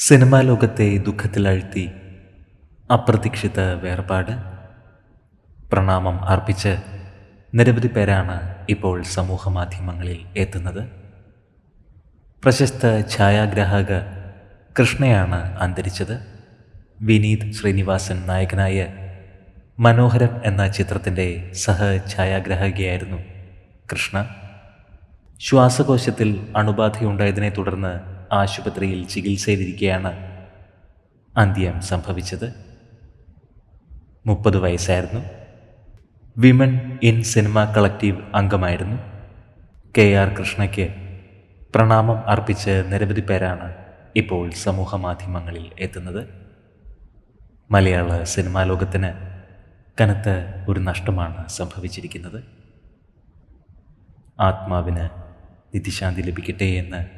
Cinema ലോകത്തെ ദുഃഖത്തിലാഴ്ത്തി അപ്രതീക്ഷിത വേർപാട്. പ്രണാമം അർപ്പിച്ച് നിരവധി പേരാണ് ഇപ്പോൾ സമൂഹ മാധ്യമങ്ങളിൽ എത്തുന്നത്. പ്രശസ്ത ഛായാഗ്രാഹക കൃഷ്ണയാണ് അന്തരിച്ചത്. വിനീത് ശ്രീനിവാസൻ നായകനായ മനോഹരം എന്ന ചിത്രത്തിന്റെ സഹ ഛായാഗ്രാഹകയായിരുന്നു കൃഷ്ണ. ശ്വാസകോശത്തിൽ അണുബാധയുണ്ടായതിനെ തുടർന്ന് ആശുപത്രിയിൽ ചികിത്സയിലിരിക്കെയാണ് അന്ത്യം സംഭവിച്ചത്. മുപ്പത് വയസ്സായിരുന്നു. വിമൻ ഇൻ സിനിമ കളക്റ്റീവ് അംഗമായിരുന്നു. കെ ആർ കൃഷ്ണയ്ക്ക് പ്രണാമം അർപ്പിച്ച് നിരവധി പേരാണ് ഇപ്പോൾ സമൂഹ മാധ്യമങ്ങളിൽ എത്തുന്നത്. മലയാള സിനിമാ ലോകത്തിന് കനത്ത ഒരു നഷ്ടമാണ് സംഭവിച്ചിരിക്കുന്നത്. ആത്മാവിന് നിത്യശാന്തി ലഭിക്കട്ടെ എന്ന്